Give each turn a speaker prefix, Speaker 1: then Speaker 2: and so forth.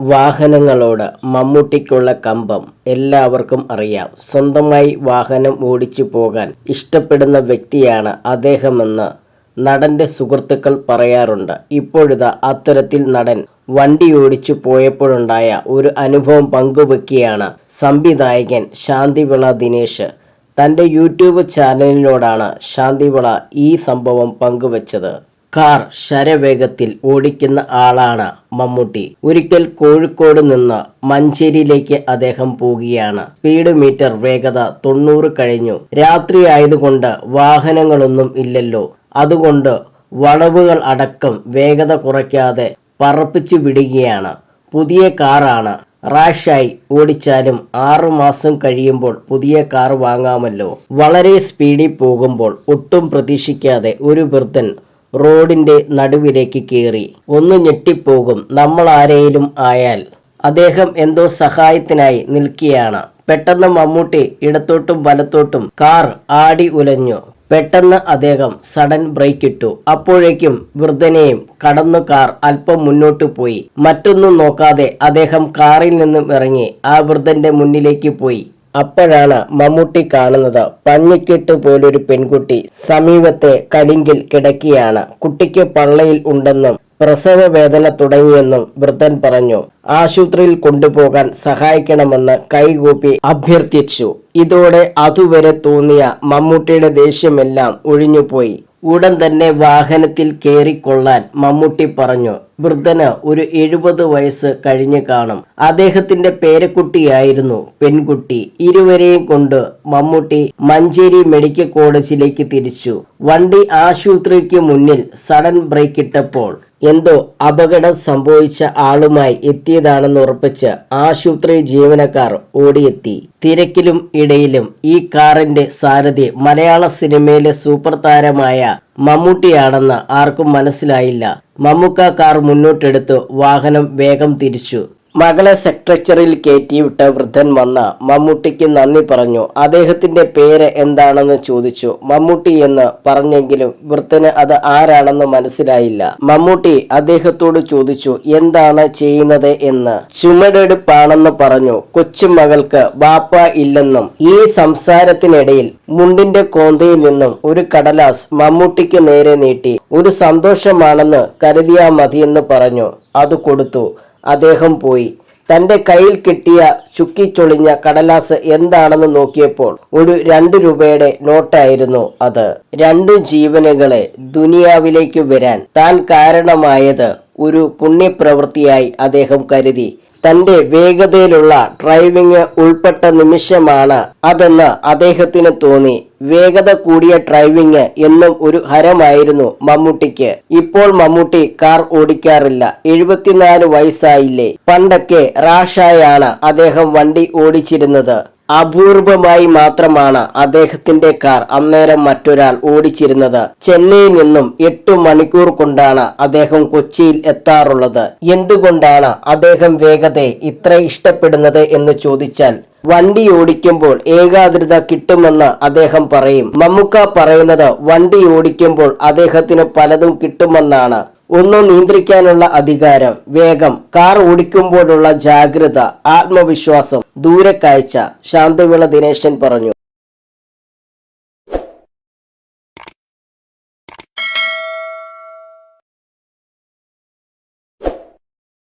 Speaker 1: വാഹനങ്ങളോട് മമ്മൂട്ടിക്കുള്ള കമ്പം എല്ലാവർക്കും അറിയാം. സ്വന്തമായി വാഹനം ഓടിച്ചു പോകാൻ ഇഷ്ടപ്പെടുന്ന വ്യക്തിയാണ് അദ്ദേഹമെന്ന് നടന്റെ സുഹൃത്തുക്കൾ പറയാറുണ്ട്. ഇപ്പോഴിതാ അത്തരത്തിൽ നടൻ വണ്ടി ഓടിച്ചു പോയപ്പോഴുണ്ടായ ഒരു അനുഭവം പങ്കുവെക്കുകയാണ് സംവിധായകൻ ശാന്തിവിള ദിനേശ്. തന്റെ യൂട്യൂബ് ചാനലിനോടാണ് ശാന്തിവിള ഈ സംഭവം പങ്കുവച്ചത്. കാർ ശരവേഗത്തിൽ ഓടിക്കുന്ന ആളാണ് മമ്മൂട്ടി. ഒരിക്കൽ കോഴിക്കോട് നിന്ന് മഞ്ചേരിയിലേക്ക് അദ്ദേഹം പോവുകയാണ്. സ്പീഡ് മീറ്റർ വേഗത തൊണ്ണൂറ് കഴിഞ്ഞു. രാത്രി ആയതുകൊണ്ട് വാഹനങ്ങളൊന്നും ഇല്ലല്ലോ. അതുകൊണ്ട് വളവുകൾ അടക്കം വേഗത കുറയ്ക്കാതെ പറപ്പിച്ചു വിടുകയാണ്. പുതിയ കാറാണ്. റാഷായി ഓടിച്ചാലും ആറു മാസം കഴിയുമ്പോൾ പുതിയ കാർ വാങ്ങാമല്ലോ. വളരെ സ്പീഡിൽ പോകുമ്പോൾ ഒട്ടും പ്രതീക്ഷിക്കാതെ ഒരു വൃദ്ധൻ റോഡിന്റെ നടുവിലേക്ക് കയറി ഒന്ന് ഞെട്ടിപ്പോകും നമ്മൾ ആരെയും ആയാൽ. അദ്ദേഹം എന്തോ സഹായത്തിനായി നിൽക്കുകയാണ്. പെട്ടെന്ന് മമ്മൂട്ടി ഇടത്തോട്ടും വലത്തോട്ടും കാർ ആടി ഉലഞ്ഞു. പെട്ടെന്ന് അദ്ദേഹം സഡൻ ബ്രേക്ക് ഇട്ടു അപ്പോഴേക്കും വൃദ്ധനെയും കടന്നു കാർ അല്പം മുന്നോട്ട് പോയി. മറ്റൊന്നും നോക്കാതെ അദ്ദേഹം കാറിൽ നിന്നും ഇറങ്ങി. ആ വൃദ്ധന്റെ മുന്നിലേക്ക് പോയി. അപ്പോഴാണ് മമ്മൂട്ടി കാണുന്നത് പഞ്ഞിക്കെട്ട് പോലൊരു പെൺകുട്ടി സമീപത്തെ കലിങ്കിൽ കിടക്കുകയാണ് കുട്ടിക്ക് പള്ളയിൽ ഉണ്ടെന്നും പ്രസവ വേദന തുടങ്ങിയെന്നും വൃദ്ധൻ പറഞ്ഞു. ആശുപത്രിയിൽ കൊണ്ടുപോകാൻ സഹായിക്കണമെന്ന് കൈകൂപ്പി അഭ്യർത്ഥിച്ചു. ഇതോടെ അതുവരെ തോന്നിയ മമ്മൂട്ടിയുടെ ദേഷ്യമെല്ലാം ഒഴിഞ്ഞുപോയി. ഉടൻ തന്നെ വാഹനത്തിൽ കയറിക്കൊള്ളാൻ മമ്മൂട്ടി പറഞ്ഞു. വൃദ്ധന് ഒരു എഴുപത് വയസ്സ് കഴിഞ്ഞു കാണും. അദ്ദേഹത്തിന്റെ പേരക്കുട്ടിയായിരുന്നു പെൺകുട്ടി. ഇരുവരെയും കൊണ്ട് മമ്മൂട്ടി മഞ്ചേരി മെഡിക്കൽ കോളേജിലേക്ക് തിരിച്ചു. വണ്ടി ആശുപത്രിക്ക് മുന്നിൽ സഡൻ ബ്രേക്ക് ഇട്ടപ്പോൾ എന്തോ അപകടം സംഭവിച്ച ആളുമായി എത്തിയതാണെന്ന് ഉറപ്പിച്ച് ആശുപത്രി ജീവനക്കാർ ഓടിയെത്തി. തിരക്കിലും ഇടയിലും ഈ കാറിന്റെ സാരഥി മലയാള സിനിമയിലെ സൂപ്പർ താരമായ മമ്മൂട്ടിയാണെന്ന് ആർക്കും മനസ്സിലായില്ല. മമ്മൂക്ക കാർ മുന്നോട്ടെടുത്ത് വാഹനം വേഗം തിരിച്ചു. മകളെ സെക്രട്ടറിയിൽ കയറ്റിവിട്ട വൃദ്ധൻ വന്ന മമ്മൂട്ടിക്ക് നന്ദി പറഞ്ഞു. അദ്ദേഹത്തിന്റെ പേര് എന്താണെന്ന് ചോദിച്ചു. മമ്മൂട്ടി എന്ന് പറഞ്ഞെങ്കിലും വൃദ്ധന് അത് ആരാണെന്ന് മനസ്സിലായില്ല. മമ്മൂട്ടി അദ്ദേഹത്തോട് ചോദിച്ചു എന്താണ് ചെയ്യുന്നത് എന്ന്? ചുമടെടുപ്പാണെന്ന് പറഞ്ഞു. കൊച്ചുമകൾക്ക് ബാപ്പ ഇല്ലെന്നും ഈ സംസാരത്തിനിടയിൽ മുണ്ടിന്റെ കോന്തയിൽ നിന്നും ഒരു കടലാസ് മമ്മൂട്ടിക്ക് നേരെ നീട്ടി. ഒരു സന്തോഷമാണെന്ന് കരുതിയാ മതിയെന്ന് പറഞ്ഞു. അത് കൊടുത്തു. അദ്ദേഹം പോയി. തന്റെ കയ്യിൽ കിട്ടിയ ചുക്കിച്ചൊളിഞ്ഞ കടലാസ് എന്താണെന്ന് നോക്കിയപ്പോൾ ഒരു രണ്ട് രൂപയുടെ നോട്ടായിരുന്നു അത്. രണ്ട് ജീവനുകളെ ദുനിയാവിലേക്ക് വരാൻ താൻ കാരണമായത് ഒരു പുണ്യപ്രവൃത്തിയായി അദ്ദേഹം കരുതി. തന്റെ വേഗതയിലുള്ള ഡ്രൈവിംഗ് ഉൾപ്പെട്ട നിമിഷമാണ് അതെന്ന് അദ്ദേഹത്തിന് തോന്നി. വേഗത കൂടിയ ഡ്രൈവിംഗ് എന്നും ഒരു ഹരമായിരുന്നു മമ്മൂട്ടിക്ക്. ഇപ്പോൾ മമ്മൂട്ടി കാർ ഓടിക്കാറില്ല. എഴുപത്തിനാല് വയസ്സായില്ലേ? പണ്ടൊക്കെ റാഷായാണ് അദ്ദേഹം വണ്ടി ഓടിച്ചിരുന്നത്. അപൂർവമായി മാത്രമാണ് അദ്ദേഹത്തിന്റെ കാർ അന്നേരം മറ്റൊരാൾ ഓടിച്ചിരുന്നത്. ചെന്നൈയിൽ നിന്നും എട്ടു മണിക്കൂർ കൊണ്ടാണ് അദ്ദേഹം കൊച്ചിയിൽ എത്താറുള്ളത്. എന്തുകൊണ്ടാണ് അദ്ദേഹം വേഗതയെ ഇത്ര ഇഷ്ടപ്പെടുന്നത് എന്ന് ചോദിച്ചാൽ വണ്ടി ഓടിക്കുമ്പോൾ ഏകാഗ്രത കിട്ടുമെന്ന് അദ്ദേഹം പറയും. മമ്മുക്ക പറയുന്നത് വണ്ടി ഓടിക്കുമ്പോൾ അദ്ദേഹത്തിന് പലതും കിട്ടുമെന്നാണ്. ഒന്ന് നിയന്ത്രിക്കാനുള്ള അധികാരം വേഗം കാർ ഓടിക്കുമ്പോഴുള്ള ജാഗ്രത ആത്മവിശ്വാസം ദൂരക്കാഴ്ച ശാന്തവിള ദിനേശൻ പറഞ്ഞു.